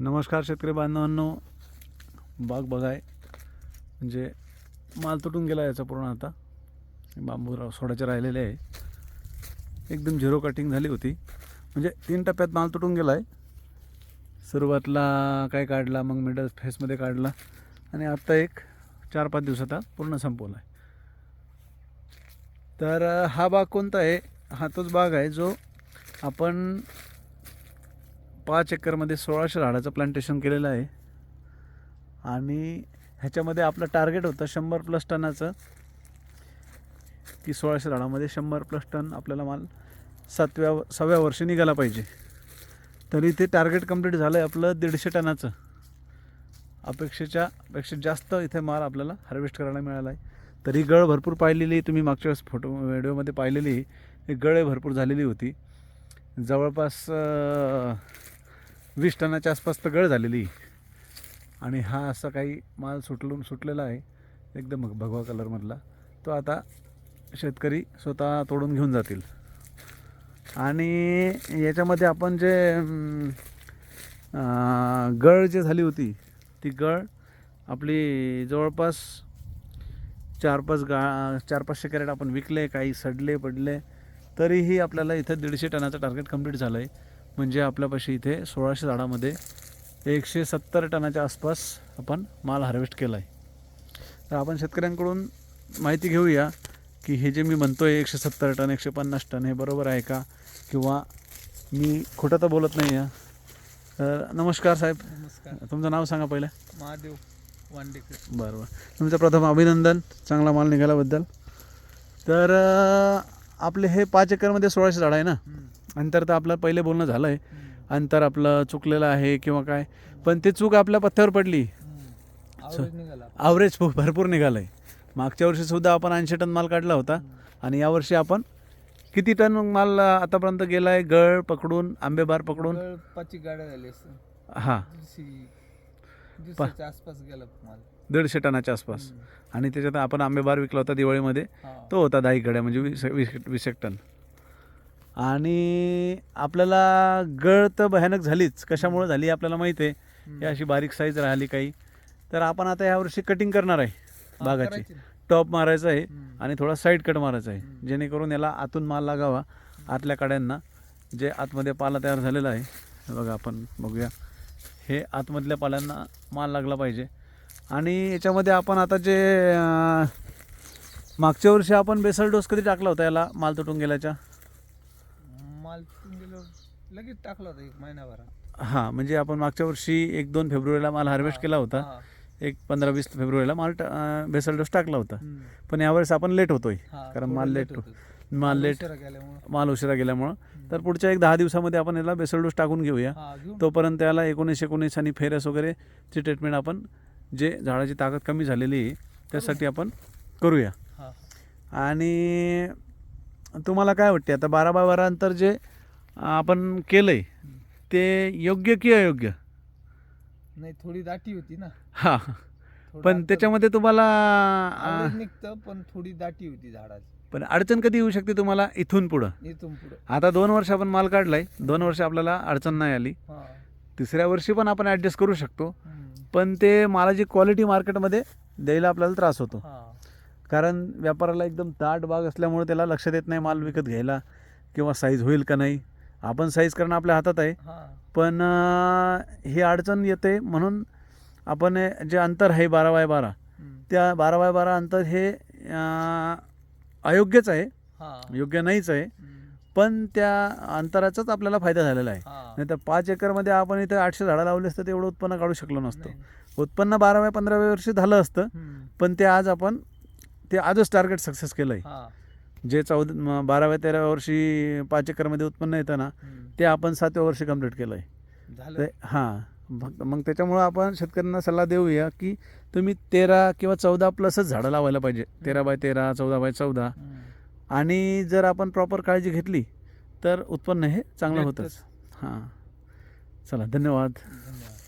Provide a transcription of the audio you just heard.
नमस्कार शेतकरी बांधवांनो. बाग बघाय. म्हणजे माल तुटून गेला याचा पूर्ण आता. बांबू सोडायचे राहिलेले आहे. एकदम झिरो कटिंग झाली होती. म्हणजे तीन टप्प्यात माल तुटून गेला आहे सुरुवातला काय काढला मग मिडल फेसमध्ये काढला. आणि आत्ता एक चार पाच दिवसात पूर्ण संपवला आहे तर हा बाग कोणता आहे? हा तोच बाग आहे जो आपण पाच एकरमध्ये सोळाशे झाडाचं प्लांटेशन केलेलं आहे. आणि ह्याच्यामध्ये आपलं टार्गेट होतं शंभर प्लस टनाचं. की सोळाशे झाडामध्ये शंभर प्लस टन आपल्याला माल सातव्या सहाव्या वर्षी निघाला पाहिजे. तरी ते टार्गेट कंप्लीट झालं आहे आपलं दीडशे टनाचं. अपेक्षेच्या पेक्षा जास्त इथे माल आपल्याला हार्वेस्ट करायला मिळाला आहे तरी गळ भरपूर पाहिलेली तुम्ही मागच्या वेळेस फोटो व्हिडिओमध्ये पाहिलेली एक गळे भरपूर झालेली होती. जवळपास वीस टनाच्या आसपास तर गळ झालेली. आणि हा असा काही माल सुटलून सुटलेला आहे. एकदम भगवा कलरमधला तो आता शेतकरी स्वतः तोडून घेऊन जातील. आणि याच्यामध्ये आपण जे गळ जे झाली होती ती गळ आपली जवळपास चार पाच गा चार पाचशे कॅरेट आपण विकले काही सडले पडले तरीही आपल्याला इथं दीडशे टनाचं टार्गेट कंप्लीट झालं आहे म्हणजे आपल्यापाशी इथे सोळाशे झाडामध्ये एकशे सत्तर टनाच्या आसपास आपण माल हार्वेस्ट केला आहे तर आपण शेतकऱ्यांकडून माहिती घेऊया की हे जे मी म्हणतो आहे एकशे सत्तर टन एकशे पन्नास टन हे बरोबर आहे का? किंवा मी खोटं तर बोलत नाही आहे तर नमस्कार साहेब. नमस्कार. तुमचं नाव सांगा पहिलं. महादेव वांडेकर. बरं बरं तुमचं प्रथम अभिनंदन चांगला माल निघाल्याबद्दल. तर आपले हे पाच एकरमध्ये सोळाशे झाड आहे ना? अंतर तर आपलं पहिले बोलणं झालं आहे अंतर आपलं चुकलेलं आहे किंवा काय. पण ते चूक आपल्या पथ्यावर पडली. आवरेज भरपूर निघालं आहे मागच्या वर्षीसुद्धा आपण ऐंशी टन माल काढला होता. आणि यावर्षी आपण किती टन माल आतापर्यंत गेला आहे गळ पकडून आंबेबार पकडून? पाचही गाड्या झाली असं हां. आसपास गेला माल. दीडशे टनाच्या आसपास. आणि त्याच्यात आपण आंबेबार विकला होता दिवाळीमध्ये. तो होता दहा गड्या म्हणजे वीस वीस वीस एक टन. आणि आपल्याला गळ तर भयानक झालीच. कशामुळे झाली आपल्याला माहिती आहे. ही अशी बारीक साईज राहिली काही. तर आपण आता यावर्षी कटिंग करणार आहे बागाची. टॉप मारायचं आहे. आणि थोडा साईड कट मारायचा आहे. जेणेकरून याला आतून माल लागावा. आतल्या काड्यांना जे आतमध्ये पाला तयार झालेला आहे. बघा आपण बघूया. हे आतमधल्या पाल्यांना माल लागला पाहिजे. आणि याच्यामध्ये आपण आता जे मागच्या वर्षी आपण बेसल डोस कधी टाकला होता याला? माल तुटून गेल्याच्या? माल तिथून गेलो लगेच टाकला होता एक महिन्याभरात हां म्हणजे आपण मागच्या वर्षी एक दोन फेब्रुवारीला माल हार्वेस्ट केला होता हा. एक पंधरा वीस फेब्रुवारीला माल टा- अं, बेसल डोस टाकला होता हम्म. पण यावेळेस आपण लेट होतोय हा, कारण थोडं माल late लेट होतं. माल लेट उशिरा गेल्यामुळं. माल उशिरा गेल्यामुळं तर पुढच्या एक दहा दिवसामध्ये आपण याला बेसल डोस टाकून घेऊया हा, घेऊन तोपर्यंत याला एकोणीस एकोणीस आणि फेरस वगैरे ची ट्रीटमेंट आपण जे झाडाची ताकद कमी झालेली आहे त्यासाठी आपण करूया हा. आणि तुम्हाला काय वाटते आता बारा बाय बारा अंतर जे आपण केलं आहे ते योग्य की अयोग्य? नाही थोडी दाटी होती ना. हां. पण त्याच्यामध्ये तुम्हाला निघतं पण थोडी दाटी होती झाडाची. पण अडचण कधी येऊ शकते तुम्हाला? इथून पुढं. इथून पुढं. आता दोन वर्ष आपण माल काढलाय दोन वर्ष आपल्याला अडचण नाही आली. तिसऱ्या वर्षी पण आपण ॲडजस्ट करू शकतो. पण ते मालाची क्वालिटी मार्केटमध्ये द्यायला आपल्याला त्रास होतो. कारण व्यापाराला एकदम ताट बाग असल्यामुळे त्याला लक्ष देत नाही माल विकत घ्यायला किंवा साईज होईल का नाही आपण साईज करणं आपल्या हातात आहे. पण ही अडचण येते म्हणून आपण जे अंतर आहे बारा बाय बारा. त्या बारा बाय बारा अंतर हे अयोग्यच आहे. योग्य नाहीच आहे. पण त्या अंतराचाच आपल्याला फायदा झालेला आहे. नाही तर पाच एकरमध्ये आपण इथे आठशे झाडं लावली असतं तेवढं उत्पन्न काढू शकलो नसतो. उत्पन्न बाराव्या पंधराव्या वर्षी झालं असतं. पण ते आज आपण ते आजच टार्गेट सक्सेस केलं आहे हा. जे चौदा बाराव्या तेराव्या वर्षी पाच एकरमध्ये उत्पन्न येतं ना हम्म. ते आपण सातव्या वर्षी कंप्लीट केलं आहे झालं. ते हां. फक्त मग त्याच्यामुळं आपण शेतकऱ्यांना सल्ला देऊया की तुम्ही तेरा किंवा चौदा प्लसच झाडं लावायला पाहिजे. तेरा बाय तेरा चौदा बाय चौदा. हम्म. आणि जर आपण प्रॉपर काळजी घेतली तर उत्पन्न हे चांगलं भेटतंच. होतंच. हां. चला धन्यवाद. धन्यवाद.